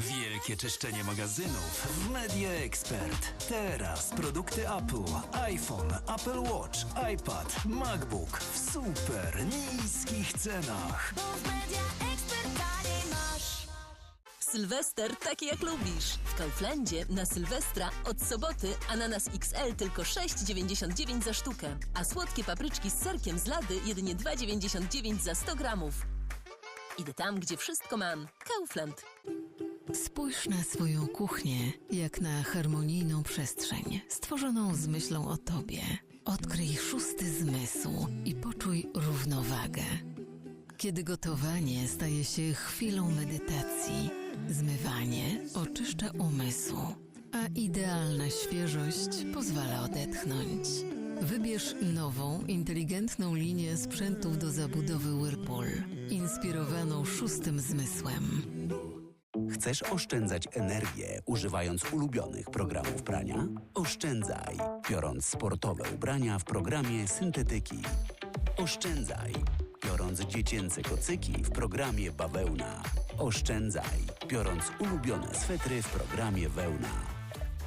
Wielkie czyszczenie magazynów w Media Expert. Teraz produkty Apple, iPhone, Apple Watch, iPad, MacBook w super niskich cenach. Sylwester taki jak lubisz. W Kauflandzie na Sylwestra od soboty ananas XL tylko 6,99 za sztukę, a słodkie papryczki z serkiem z lady jedynie 2,99 za 100 gramów. Idę tam, gdzie wszystko mam. Kaufland. Spójrz na swoją kuchnię jak na harmonijną przestrzeń, stworzoną z myślą o tobie. Odkryj szósty zmysł i poczuj równowagę. Kiedy gotowanie staje się chwilą medytacji, zmywanie oczyszcza umysł, a idealna świeżość pozwala odetchnąć. Wybierz nową, inteligentną linię sprzętów do zabudowy Whirlpool, inspirowaną szóstym zmysłem. Chcesz oszczędzać energię używając ulubionych programów prania? Oszczędzaj, biorąc sportowe ubrania w programie syntetyki. Oszczędzaj, biorąc dziecięce kocyki w programie bawełna. Oszczędzaj, biorąc ulubione swetry w programie wełna.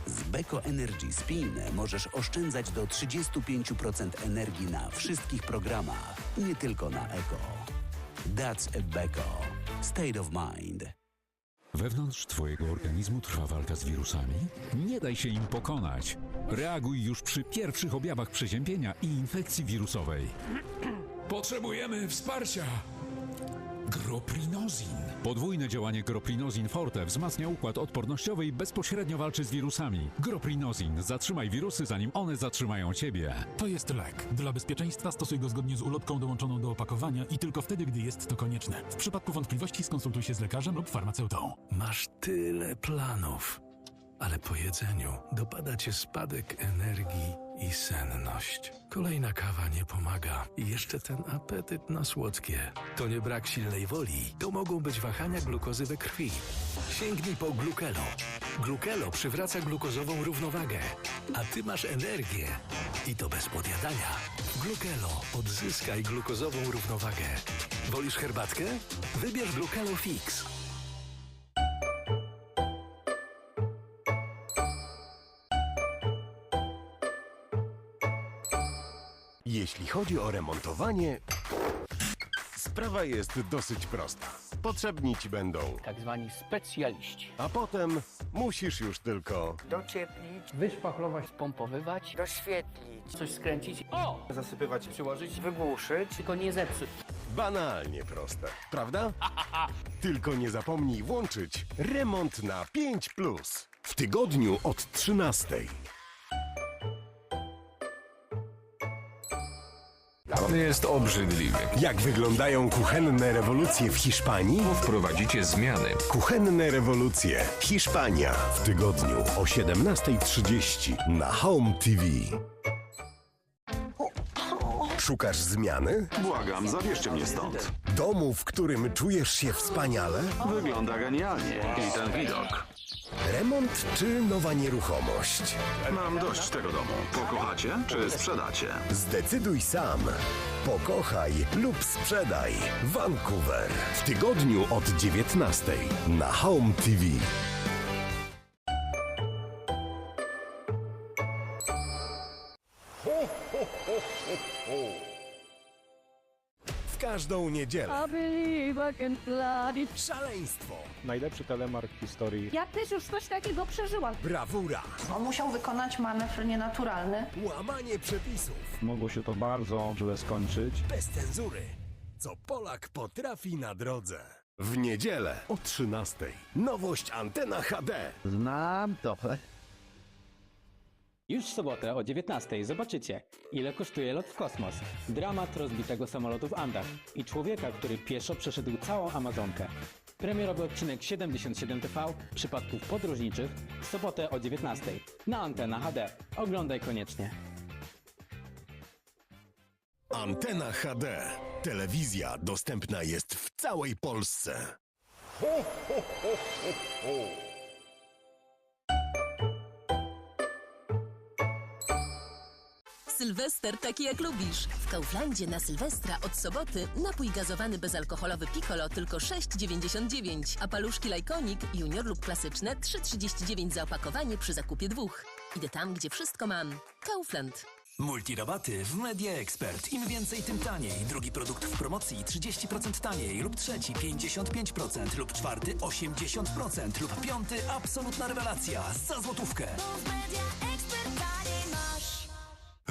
Z Beko Energy Spin możesz oszczędzać do 35% energii na wszystkich programach, nie tylko na Eko. That's a Beko. State of mind. Wewnątrz Twojego organizmu trwa walka z wirusami? Nie daj się im pokonać. Reaguj już przy pierwszych objawach przeziębienia i infekcji wirusowej. Potrzebujemy wsparcia. Groprinozin. Podwójne działanie Groprinozin Forte wzmacnia układ odpornościowy i bezpośrednio walczy z wirusami. Groprinozin. Zatrzymaj wirusy, zanim one zatrzymają Ciebie. To jest lek. Dla bezpieczeństwa stosuj go zgodnie z ulotką dołączoną do opakowania i tylko wtedy, gdy jest to konieczne. W przypadku wątpliwości skonsultuj się z lekarzem lub farmaceutą. Masz tyle planów, ale po jedzeniu dopada cię spadek energii i senność. Kolejna kawa nie pomaga i jeszcze ten apetyt na słodkie. To nie brak silnej woli, to mogą być wahania glukozy we krwi. Sięgnij po glukelo. Glukelo przywraca glukozową równowagę, a ty masz energię i to bez podjadania. Glukelo odzyskaj glukozową równowagę. Wolisz herbatkę? Wybierz Glukelo Fix. Jeśli chodzi o remontowanie, sprawa jest dosyć prosta. Potrzebni ci będą, tak zwani specjaliści. a potem musisz już tylko Docieplić, wyszpachlować, spompowywać, doświetlić, coś skręcić, o! Zasypywać, przyłożyć, wygłuszyć, tylko nie zepsuć. banalnie proste, prawda? Tylko nie zapomnij włączyć remont na 5 w tygodniu od 13. On jest obrzydliwy. Jak wyglądają kuchenne rewolucje w Hiszpanii? Wprowadzicie zmiany. Kuchenne rewolucje Hiszpania w tygodniu o 17.30 na Home TV. Szukasz zmiany? Błagam, zabierzcie mnie stąd. Domu, w którym czujesz się wspaniale? Wygląda genialnie. I ten widok. Remont czy nowa nieruchomość? Mam dość tego domu. Pokochacie czy sprzedacie? Zdecyduj sam. Pokochaj lub sprzedaj. Vancouver. W tygodniu od 19 na Home TV. W każdą niedzielę. Szaleństwo. Najlepszy telemark w historii. Ja też już coś takiego przeżyłam. Brawura. On musiał wykonać manewr nienaturalny. Łamanie przepisów. Mogło się to bardzo źle skończyć. Bez cenzury. Co Polak potrafi na drodze. W niedzielę o 13. Nowość Antena HD. Znam to. Już w sobotę o 19 zobaczycie, ile kosztuje lot w kosmos. Dramat rozbitego samolotu w Andach i człowieka, który pieszo przeszedł całą Amazonkę. Premierowy odcinek 77 TV przypadków podróżniczych w sobotę o 19 na Antena HD. Oglądaj koniecznie. Antena HD. Telewizja dostępna jest w całej Polsce. Sylwester taki jak lubisz. W Kauflandzie na Sylwestra od soboty napój gazowany bezalkoholowy Piccolo tylko 6,99, a paluszki Lajkonik junior lub klasyczne 3,39 za opakowanie przy zakupie dwóch. Idę tam, gdzie wszystko mam. Kaufland. Multirabaty w Media Expert. Im więcej, tym taniej. Drugi produkt w promocji 30% taniej lub trzeci 55% lub czwarty 80% lub piąty absolutna rewelacja za złotówkę.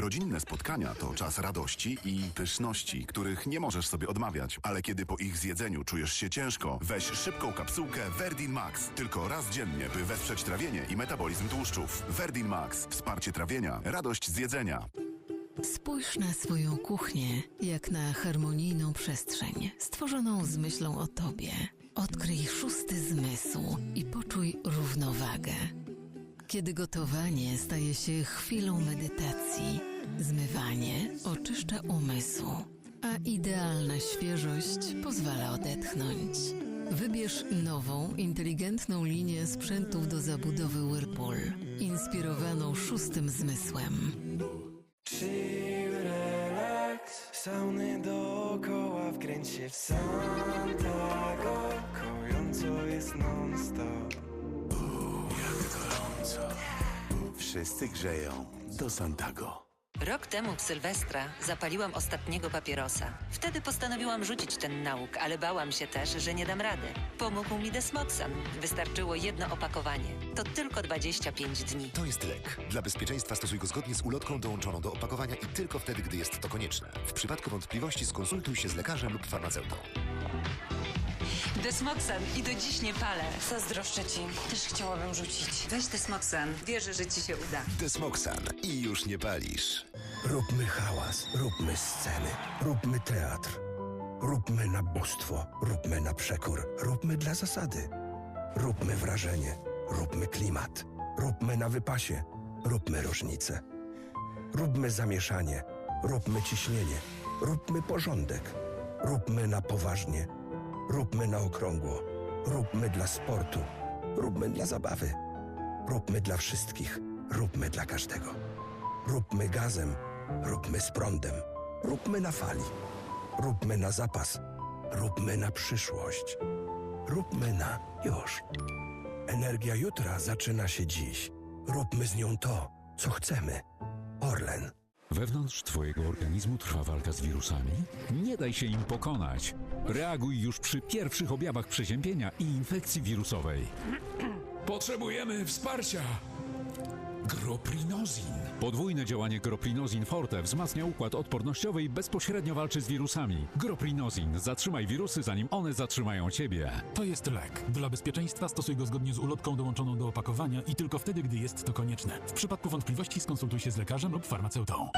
Rodzinne spotkania to czas radości i pyszności, których nie możesz sobie odmawiać. Ale kiedy po ich zjedzeniu czujesz się ciężko, weź szybką kapsułkę Verdin Max. Tylko raz dziennie, by wesprzeć trawienie i metabolizm tłuszczów. Verdin Max. Wsparcie trawienia. Radość z jedzenia. Spójrz na swoją kuchnię jak na harmonijną przestrzeń, stworzoną z myślą o Tobie. Odkryj szósty zmysł i poczuj równowagę. Kiedy gotowanie staje się chwilą medytacji, zmywanie oczyszcza umysł, a idealna świeżość pozwala odetchnąć. Wybierz nową, inteligentną linię sprzętów do zabudowy Whirlpool, inspirowaną szóstym zmysłem. Chill, relax, sauny dookoła, wkręć się w Santago Kojąco jest non-stop Wszyscy grzeją do Santago. Rok temu w Sylwestra zapaliłam ostatniego papierosa. Wtedy postanowiłam rzucić ten nauk, ale bałam się też, że nie dam rady. Pomógł mi Desmoxan. Wystarczyło jedno opakowanie. To tylko 25 dni. To jest lek. Dla bezpieczeństwa stosuj go zgodnie z ulotką dołączoną do opakowania i tylko wtedy, gdy jest to konieczne. W przypadku wątpliwości skonsultuj się z lekarzem lub farmaceutą. Desmoxan i do dziś nie palę. Zazdroszczę ci. Też chciałabym rzucić. Weź Desmoxan. Wierzę, że ci się uda. Desmoxan i już nie palisz. Róbmy hałas, róbmy sceny, róbmy teatr, róbmy na bóstwo, róbmy na przekór, róbmy dla zasady. Róbmy wrażenie, róbmy klimat, róbmy na wypasie, róbmy różnice. Róbmy zamieszanie, róbmy ciśnienie, róbmy porządek, róbmy na poważnie, róbmy na okrągło, róbmy dla sportu, róbmy dla zabawy, róbmy dla wszystkich, róbmy dla każdego. Róbmy gazem, róbmy z prądem, róbmy na fali, róbmy na zapas, róbmy na przyszłość, róbmy na już. Energia jutra zaczyna się dziś. Róbmy z nią to, co chcemy. Orlen. Wewnątrz Twojego organizmu trwa walka z wirusami? Nie daj się im pokonać. Reaguj już przy pierwszych objawach przeziębienia i infekcji wirusowej. Potrzebujemy wsparcia. Groprinozin. Podwójne działanie Groprinozin Forte wzmacnia układ odpornościowy i bezpośrednio walczy z wirusami. Groprinozin. Zatrzymaj wirusy, zanim one zatrzymają Ciebie. To jest lek. Dla bezpieczeństwa stosuj go zgodnie z ulotką dołączoną do opakowania i tylko wtedy, gdy jest to konieczne. W przypadku wątpliwości skonsultuj się z lekarzem lub farmaceutą.